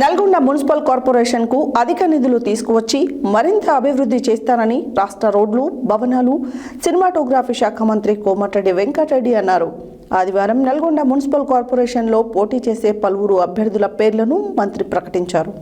Nalgonda municipal కార్పొరేషన్కు అధిక నిధులు తీసుకువచ్చి మరింత అభివృద్ధి చేస్తానని రాష్ట్ర రోడ్లు భవనాలు సినిమాటోగ్రఫీ శాఖ మంత్రి కోమటిరెడ్డి వెంకటరెడ్డి అన్నారు. ఆదివారం నల్గొండ మున్సిపల్ కార్పొరేషన్లో పోటీ చేసే పలువురు అభ్యర్థుల పేర్లను మంత్రి ప్రకటించారు.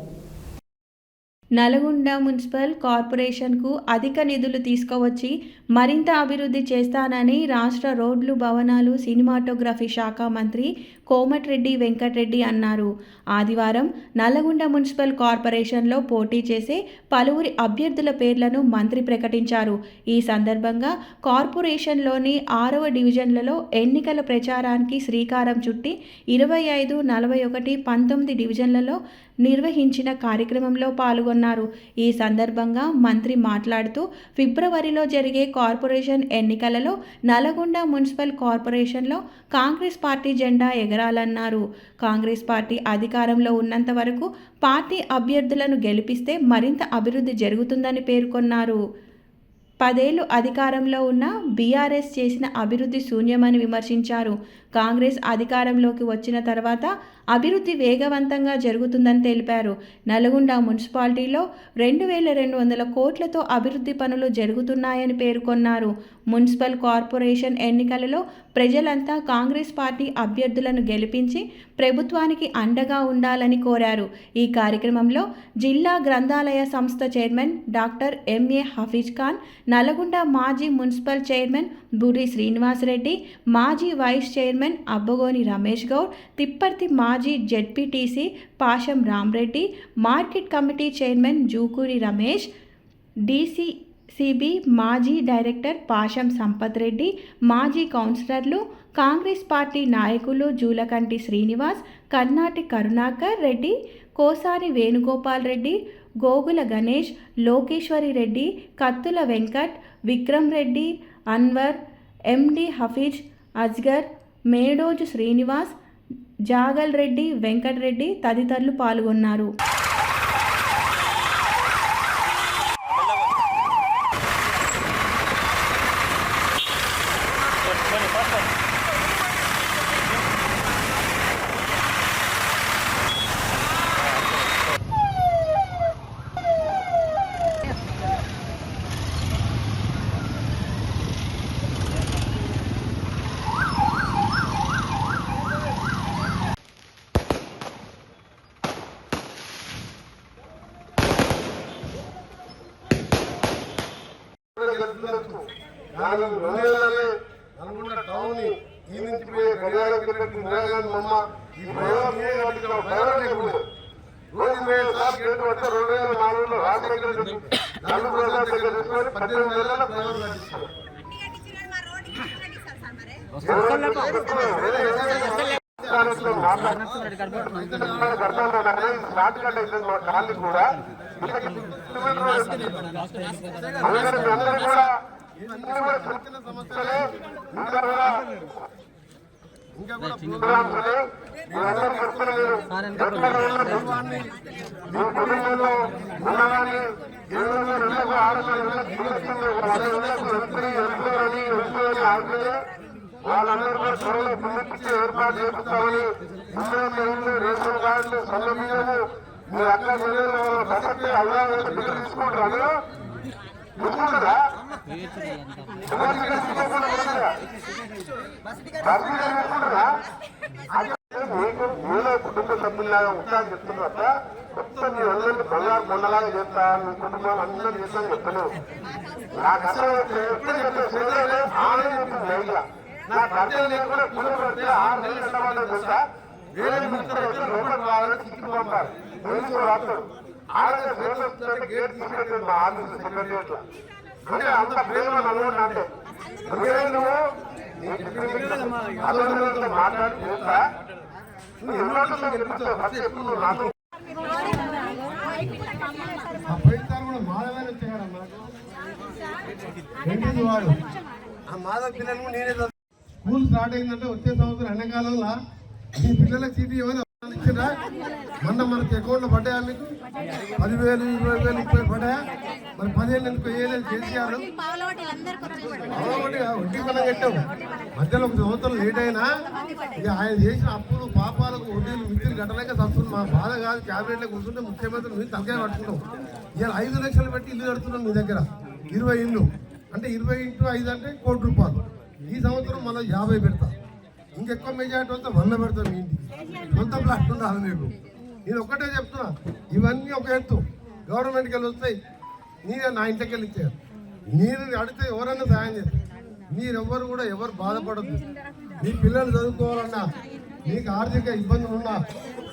నల్గొండ మున్సిపల్ కార్పొరేషన్కు అధిక నిధులు తీసుకువచ్చి మరింత అభివృద్ధి చేస్తానని రాష్ట్ర రోడ్లు భవనాలు సినిమాటోగ్రఫీ శాఖ మంత్రి కోమటిరెడ్డి వెంకటరెడ్డి అన్నారు. ఆదివారం నల్లగొండ మున్సిపల్ కార్పొరేషన్లో పోటీ చేసే పలువురి అభ్యర్థుల పేర్లను మంత్రి ప్రకటించారు. ఈ సందర్భంగా కార్పొరేషన్లోని ఆరవ డివిజన్లలో ఎన్నికల ప్రచారానికి శ్రీకారం చుట్టి ఇరవై ఐదు నలభై ఒకటి పంతొమ్మిది డివిజన్లలో నిర్వహించిన కార్యక్రమంలో పాల్గొన్నారు. ఈ సందర్భంగా మంత్రి మాట్లాడుతూ ఫిబ్రవరిలో జరిగే కార్పొరేషన్ ఎన్నికలలో నల్గొండ మున్సిపల్ కార్పొరేషన్లో కాంగ్రెస్ పార్టీ జెండా ఎగరాలన్నారు కాంగ్రెస్ పార్టీ అధికారంలో ఉన్నంత వరకు పార్టీ అభ్యర్థులను గెలిపిస్తే మరింత అభివృద్ధి జరుగుతుందని పేర్కొన్నారు. పదేళ్ళు అధికారంలో ఉన్న బీఆర్ఎస్ చేసిన అభివృద్ధి శూన్యమని విమర్శించారు. కాంగ్రెస్ అధికారంలోకి వచ్చిన తర్వాత అభివృద్ధి వేగవంతంగా జరుగుతుందని తెలిపారు. నల్గొండ మున్సిపాలిటీలో రెండు వేల రెండు వందల కోట్లతో అభివృద్ధి పనులు జరుగుతున్నాయని పేర్కొన్నారు. మున్సిపల్ కార్పొరేషన్ ఎన్నికలలో ప్రజలంతా కాంగ్రెస్ పార్టీ అభ్యర్థులను గెలిపించి ప్రభుత్వానికి అండగా ఉండాలని కోరారు. ఈ కార్యక్రమంలో జిల్లా గ్రంథాలయ సంస్థ chairman doctor M A Hafeez Khan Nalgonda మాజీ మున్సిపల్ చైర్మన్ బుడి శ్రీనివాసరెడ్డి మాజీ వైస్ చైర్మన్ అబ్బగోని రమేష్ గౌడ్ తిప్పర్తి మాజీ ZPTC Pasham Ram Reddy market committee chairman Jukuri Ramesh DCCB మాజీ డైరెక్టర్ పాషం సంపత్ రెడ్డి మాజీ కౌన్సిలర్లు కాంగ్రెస్ పార్టీ నాయకులు జూలకంటి శ్రీనివాస్ కర్ణాటి కరుణాకర్ రెడ్డి కోసాని వేణుగోపాల్ రెడ్డి గోగుల గణేష్ లోకేశ్వరి రెడ్డి కత్తుల వెంకట్ విక్రమ్ రెడ్డి అన్వర్ ఎండి హఫీజ్ అజ్గర్ మేడోజు శ్రీనివాస్ జాగల్ రెడ్డి వెంకటరెడ్డి తదితరులు పాల్గొన్నారు. నాలుగు రోజులనే నల్గొండ టౌన్ ఈ నుంచి పోయే గడియారం కిందకి ఇందిరాగాంధీ మమ్మ ఈ ప్రయోగం లేకుండా. రోజు వేల సార్లు గేటు పడితే రెండు వేల నాలుగులో రాజశేఖర రెడ్డి నలుగు ప్రసాద్ దగ్గర తీసుకొని పద్దెనిమిది నెలల ప్రయోగం కట్టించారు కాళ్ళు కూడా అందరూ అందరూ కూడా అందరూ అందరూ కూడా కుటుంబంలో నెలలకు వాళ్ళందరూ కూడా త్వరలో పిలిపించి ఏర్పాటు చేపిస్తామని ఇందులో రేషన్ కార్డులు సొంత బియ్యము మీరు అక్కడ చెల్లెలు ప్రసక్తి అల్లా బిల్లు తీసుకుంటారు తీసుకుంటారా మీకు మీలో కుటుంబ సభ్యులాగా ఉంటాను చెప్తున్నట్ట మొత్తం మీ అందరినీ బంగారు కొండలాగా చేస్తా మీ కుటుంబం అందరూ చేస్తాను చెప్తాను నాకు అసలు ఎప్పుడు చెప్పే ఆనందం లేదు అర్థం లేకుండా కులం పడితే ఆరు నెలలు ఎండవాళ్ళు తెలుసా? వేరే మిత్రులు వచ్చి లోపల వాళ్ళని చిక్కి పంపారు పోలీసులు రాస్తాడు ఆడగా సేవలు గేట్ తీసుకెళ్ళి మా ఆఫీస్ సెక్రటరీ అంటే అంత ప్రేమ నల్గొండ అంటే. నువ్వు మాట్లాడి ఎన్నో చెప్తావు? ఫస్ట్ ఎప్పుడు నాతో. మాధవ పిల్లలు నేనే స్కూల్ స్టార్ట్ అయిందంటే వచ్చే సంవత్సరం ఎండాకాలంలో ఈ పిల్లల చీటీ ఎవరు ఇచ్చినా మొన్న మనకి అకౌంట్లో పడ్డాయా మీకు? పదివేలు ఇరవై వేలు ముప్పై పడ్డాయా? మరి పదిహేను ఎందుకు వేయలేదు కేసీఆర్? వడ్డీ మనం కట్టాం మధ్యలో ఒక సంవత్సరం లేట్ అయినా ఇక ఆయన చేసిన అప్పులు పాపాలకు వడ్డీలు మిత్రులు కట్టలేక వస్తుంది మా బాధ కాదు క్యాబినెట్లో కూర్చుంటే ముఖ్యమంత్రి మీరు తలకాయ పట్టుకుంటాం ఇవాళ ఐదు లక్షలు పెట్టి ఇల్లు కడుతున్నాం మీ దగ్గర. ఇరవై ఇల్లు. అంటే ఇరవై ఇంటూ ఐదు అంటే కోటి రూపాయలు. ఈ సంవత్సరం మళ్ళీ యాభై పెడతా. ఇంకెక్కువ మెజార్టీ వస్తే వంద పెడతాం మీ ఇంటికి. సొంత ప్లాట్ ఉండాలి నీకు నేను ఒక్కటే చెప్తున్నా ఇవన్నీ ఒక ఎత్తు. గవర్నమెంట్కి వెళ్ళి వస్తాయి నేనే నా ఇంటికి వెళ్ళి ఇచ్చాను నేను అడిగితే ఎవరైనా సాయం చేస్తారు మీరెవ్వరు కూడా ఎవరు బాధపడద్దు. మీ పిల్లలు చదువుకోవాలన్నా మీకు ఆర్థిక ఇబ్బందులు ఉన్నా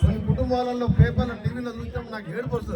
కొన్ని కుటుంబాలలో పేపర్ల టీవీలో చూసినప్పుడు నాకు ఏడుపు వస్తుంది.